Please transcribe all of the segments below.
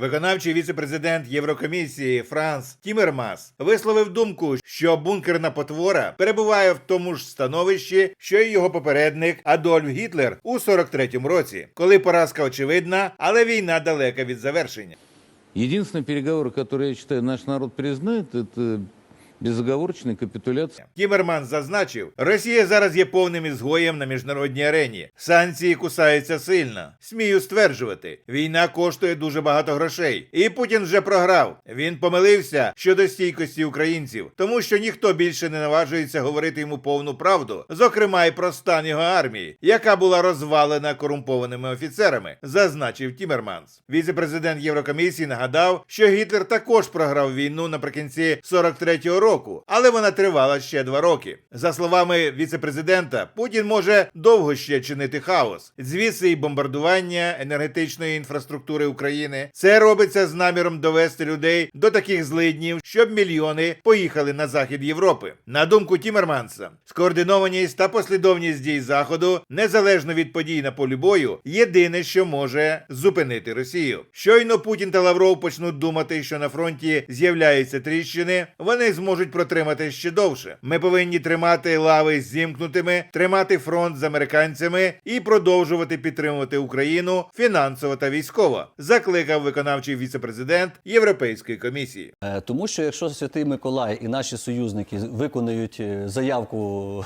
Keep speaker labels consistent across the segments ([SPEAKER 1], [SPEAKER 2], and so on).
[SPEAKER 1] Виконавчий віце-президент Єврокомісії Франс Тімермас висловив думку, що бункерна потвора перебуває в тому ж становищі, що й його попередник Адольф Гітлер у 43-му році, коли поразка очевидна, але війна далека від завершення.
[SPEAKER 2] Единственный переговор, который, я считаю, наш народ признает, это безоговорочная капитуляция.
[SPEAKER 1] Тімерман зазначив, Росія зараз є повним ізгоєм на міжнародній арені. Санкції кусаються сильно. Смію стверджувати, війна коштує дуже багато грошей, і Путін вже програв. Він помилився щодо стійкості українців, тому що ніхто більше не наважується говорити йому повну правду, зокрема й про стан його армії, яка була розвалена корумпованими офіцерами, зазначив Тімерманс. Віце-президент Єврокомісії нагадав, що Гітлер також програв війну наприкінці 43-го року, але вона тривала ще два роки. За словами віце-президента, Путін може довго ще чинити хаос. Звідси і бомбардування енергетичної інфраструктури України. Це робиться з наміром довести людей до таких злиднів, щоб мільйони поїхали на захід Європи. На думку Тімерманса, скоординованість та послідовність дій заходу, незалежно від подій на полі бою, єдине, що може зупинити Росію. Щойно Путін та Лавров почнуть думати, що на фронті з'являються тріщини, вони зможуть протримати ще довше. Ми повинні тримати лави зімкнутими, тримати фронт з американцями і продовжувати підтримувати Україну фінансово та військово, закликав виконавчий віце-президент Європейської комісії.
[SPEAKER 3] Е, Тому що якщо Святий Миколай і наші союзники виконують е, заявку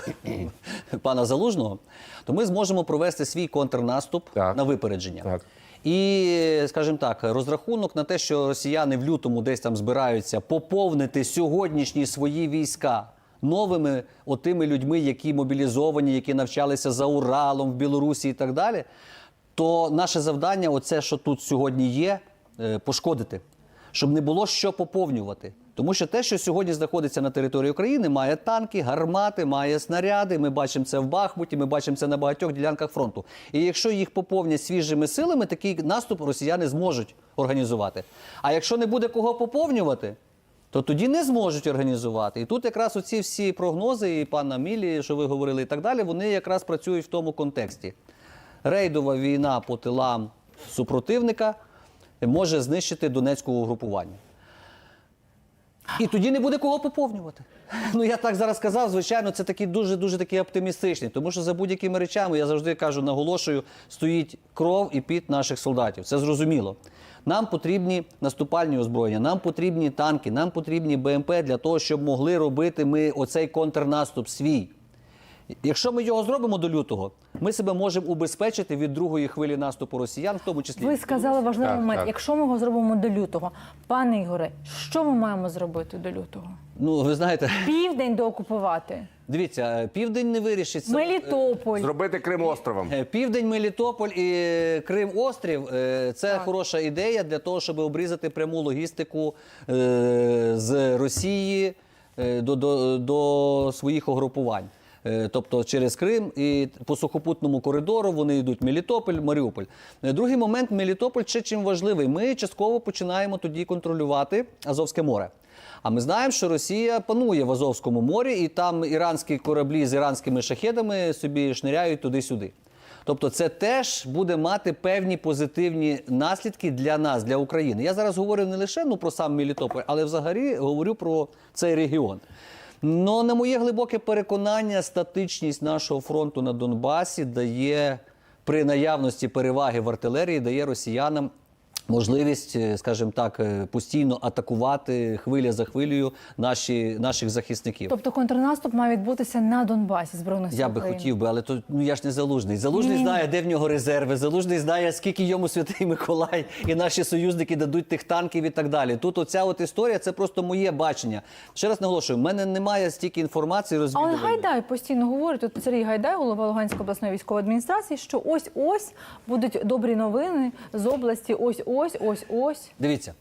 [SPEAKER 3] пана Залужного, то ми зможемо провести свій контрнаступ
[SPEAKER 4] Так.
[SPEAKER 3] на випередження.
[SPEAKER 4] Так.
[SPEAKER 3] І, скажімо так, розрахунок на те, що росіяни в лютому десь там збираються поповнити сьогоднішні свої війська новими отими людьми, які мобілізовані, які навчалися за Уралом в Білорусі і так далі, то наше завдання, оце, що тут сьогодні є, е, пошкодити, щоб не було що поповнювати. Тому що те, що сьогодні знаходиться на території України, має танки, гармати, має снаряди. Ми бачимо це в Бахмуті, ми бачимо це на багатьох ділянках фронту. І якщо їх поповнять свіжими силами, такий наступ росіяни зможуть організувати. А якщо не буде кого поповнювати, то тоді не зможуть організувати. І тут якраз оці всі прогнози, і пана Мілі, що ви говорили, і так далі, вони якраз працюють в тому контексті. Рейдова війна по тилам супротивника може знищити Донецьке угрупування. І тоді не буде кого поповнювати. Ну я так зараз сказав, звичайно, це такі дуже дуже такі оптимістичні, тому що за будь-якими речами я завжди кажу, наголошую, стоїть кров і піт наших солдатів. Це зрозуміло. Нам потрібні наступальні озброєння, нам потрібні танки, нам потрібні БМП для того, щоб могли робити ми оцей контрнаступ свій. Якщо ми його зробимо до лютого, ми себе можемо убезпечити від другої хвилі наступу росіян, в тому числі.
[SPEAKER 5] Ви сказали важливий
[SPEAKER 4] Так,
[SPEAKER 5] момент.
[SPEAKER 4] так.
[SPEAKER 5] Якщо ми його зробимо до лютого, пане Ігоре, що ми маємо зробити до лютого?
[SPEAKER 3] Ну, ви знаєте,
[SPEAKER 5] Південь доокупувати,
[SPEAKER 3] дивіться, е, південь не вирішить.
[SPEAKER 5] Мелітополь.
[SPEAKER 4] Зробити Крим островом.
[SPEAKER 3] Е, Південь, Мелітополь і е, Крим острів е, це хороша ідея для того, щоб обрізати пряму логістику е, з Росії е, до, до, до своїх угрупувань. Е, Тобто через Крим і по сухопутному коридору вони йдуть Мелітополь, Маріуполь. Е, Другий момент Мелітополь ще чим важливий. Ми частково починаємо тоді контролювати Азовське море. А ми знаємо, що Росія панує в Азовському морі, і там іранські кораблі з іранськими шахедами собі шниряють туди-сюди. Тобто, це теж буде мати певні позитивні наслідки для нас, для України. Я зараз говорю не лише ну, про сам Мелітополь, але взагалі говорю про цей регіон. Ну, на моє глибоке переконання, статичність нашого фронту на Донбасі дає при наявності переваги в артилерії, дає росіянам можливість, е, скажімо так, е, постійно атакувати хвиля за хвилею наші, наших захисників.
[SPEAKER 5] Тобто контрнаступ має відбутися на Донбасі збройних сил
[SPEAKER 3] Я би
[SPEAKER 5] України.
[SPEAKER 3] хотів би, але то ну я ж не залужний. Залужний
[SPEAKER 5] Ні.
[SPEAKER 3] знає, де в нього резерви. Залужний знає, скільки йому святий Миколай і наші союзники дадуть тих танків і так далі. Тут оця от історія це просто моє бачення. Ще раз наголошую, в мене немає стільки інформації
[SPEAKER 5] Але. Гайдай постійно говорить, от Сергій Гайдай, голова Луганської обласної військової адміністрації, що ось ось будуть добрі новини з області. Ось ось, ось ось.
[SPEAKER 3] Дивіться,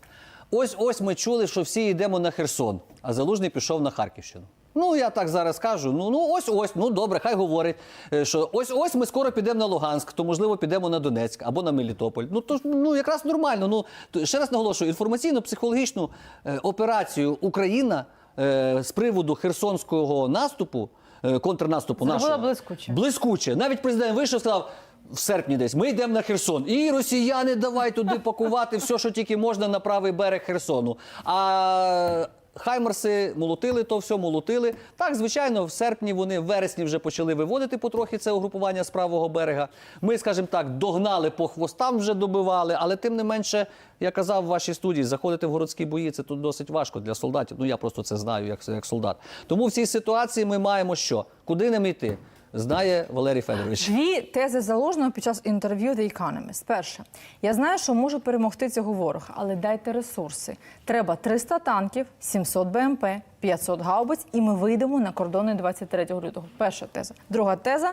[SPEAKER 3] ось ось ми чули, що всі йдемо на Херсон, а Залужний пішов на Харківщину. Ну, я так зараз кажу. Ну, ну ось ось, ну добре, хай говорить, е, що ось ось ми скоро підемо на Луганськ, то можливо підемо на Донецьк або на Мелітополь. Ну то ну якраз нормально. Ну то, ще раз наголошую, інформаційно-психологічну е, операцію Україна е, з приводу херсонського наступу, е, контрнаступу
[SPEAKER 5] Зробила
[SPEAKER 3] нашого
[SPEAKER 5] блискуче.
[SPEAKER 3] блискуче. Навіть президент вийшов і сказав. В серпні десь ми йдемо на Херсон, і росіяни давай туди пакувати все, що тільки можна на правий берег Херсону. А Хаймерси молотили то все, молотили. Так, звичайно, в серпні вони в вересні вже почали виводити потрохи це угрупування з правого берега. Ми, скажімо так, догнали по хвостам, вже добивали, але тим не менше, я казав в вашій студії, заходити в городські бої це тут досить важко для солдатів. Ну я просто це знаю як, як солдат. Тому в цій ситуації ми маємо що? Куди нам йти? Знає Валерій Федорович.
[SPEAKER 5] Дві тези залужного під час інтерв'ю The Economist. Перше, я знаю, що можу перемогти цього ворога, але дайте ресурси. Треба 300 танків, 700 БМП, 500 гаубиць, і ми вийдемо на кордони 23 лютого. Перша теза. Друга теза.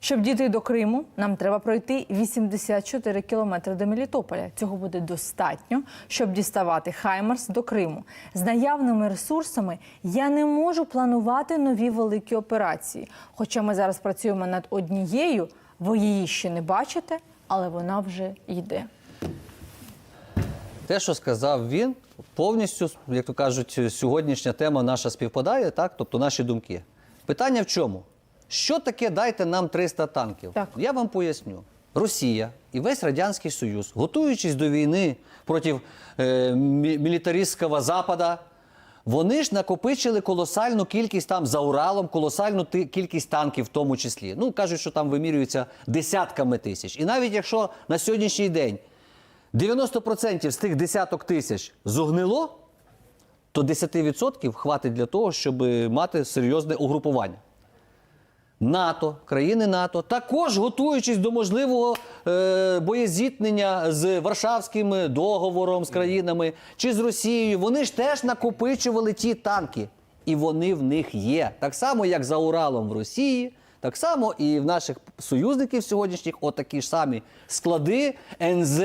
[SPEAKER 5] Щоб дійти до Криму, нам треба пройти 84 кілометри до Мелітополя. Цього буде достатньо, щоб діставати Хаймарс до Криму. З наявними ресурсами я не можу планувати нові великі операції. Хоча ми зараз працюємо над однією, ви її ще не бачите, але вона вже йде.
[SPEAKER 3] Те, що сказав він, повністю, як то кажуть, сьогоднішня тема наша співпадає, так? тобто наші думки. Питання в чому? Що таке дайте нам 300 танків?
[SPEAKER 5] Так.
[SPEAKER 3] Я вам поясню. Росія і весь Радянський Союз, готуючись до війни проти е, мілітаристського Запада, вони ж накопичили колосальну кількість там за Уралом, колосальну кількість танків в тому числі. Ну, кажуть, що там вимірюється десятками тисяч. І навіть якщо на сьогоднішній день 90% з тих десяток тисяч зогнило, то 10% хватить для того, щоб мати серйозне угрупування. НАТО, країни НАТО, також готуючись до можливого е, боєзіткнення з Варшавським договором з країнами чи з Росією, вони ж теж накопичували ті танки. І вони в них є. Так само, як за Уралом в Росії, так само і в наших союзників сьогоднішніх отакі ж самі склади НЗ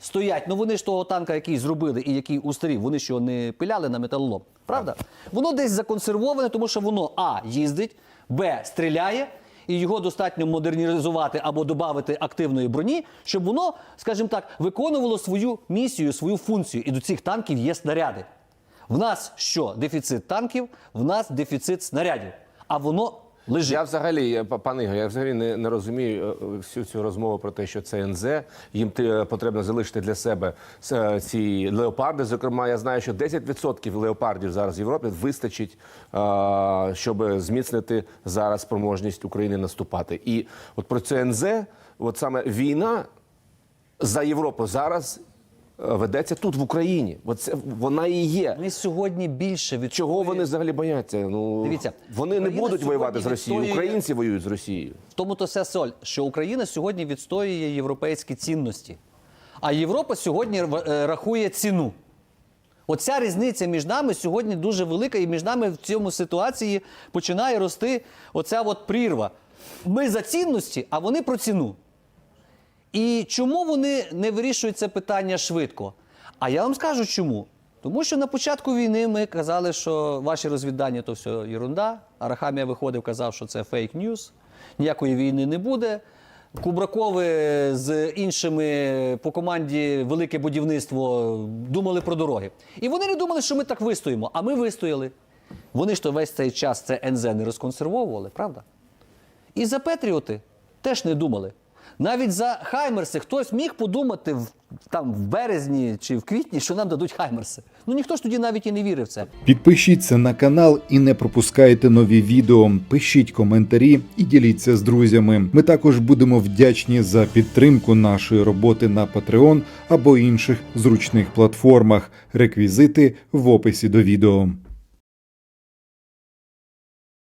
[SPEAKER 3] стоять. Ну вони ж того танка, який зробили і який устарів, вони його не пиляли на металолом. Правда? Воно десь законсервоване, тому що воно А їздить, Б стріляє, і його достатньо модернізувати або додати активної броні, щоб воно, скажімо так, виконувало свою місію, свою функцію. І до цих танків є снаряди. В нас що? Дефіцит танків, в нас дефіцит снарядів. А воно лежить.
[SPEAKER 4] Я взагалі, пане Ігор, я взагалі не, не розумію е, всю цю розмову про те, що це НЗ. Їм потрібно залишити для себе е, ці леопарди. Зокрема, я знаю, що 10% леопардів зараз в Європі вистачить, е, щоб зміцнити зараз спроможність України наступати. І от про це НЗ, от саме війна за Європу зараз е, ведеться тут, в Україні. От це вона і є.
[SPEAKER 3] Ми сьогодні більше від
[SPEAKER 4] Чого вони взагалі бояться? Ну
[SPEAKER 3] Дивіться,
[SPEAKER 4] вони не будуть воювати з Росією.
[SPEAKER 3] відстоює-
[SPEAKER 4] Українці воюють з Росією.
[SPEAKER 3] В тому то все соль, що Україна сьогодні відстоює європейські цінності, а Європа сьогодні е, рахує ціну. Оця різниця між нами сьогодні дуже велика, і між нами в цьому ситуації починає рости оця от прірва. Ми за цінності, а вони про ціну. І чому вони не вирішують це питання швидко? А я вам скажу чому. Тому що на початку війни ми казали, що ваші розвіддання то все ерунда. Арахамія виходив, казав, що це фейк ньюс, ніякої війни не буде. Кубракови з іншими по команді Велике будівництво думали про дороги. І вони не думали, що ми так вистоїмо, а ми вистояли. Вони ж то весь цей час це НЗ не розконсервовували, правда? І за Петріоти теж не думали. Навіть за Хаймерси хтось міг подумати в, там, в березні чи в квітні, що нам дадуть Хаймерси. Ну ніхто ж тоді навіть і не вірив в це.
[SPEAKER 6] Підпишіться на канал і не пропускайте нові відео. Пишіть коментарі і діліться з друзями. Ми також будемо вдячні за підтримку нашої роботи на Patreon або інших зручних платформах. Реквізити в описі до відео.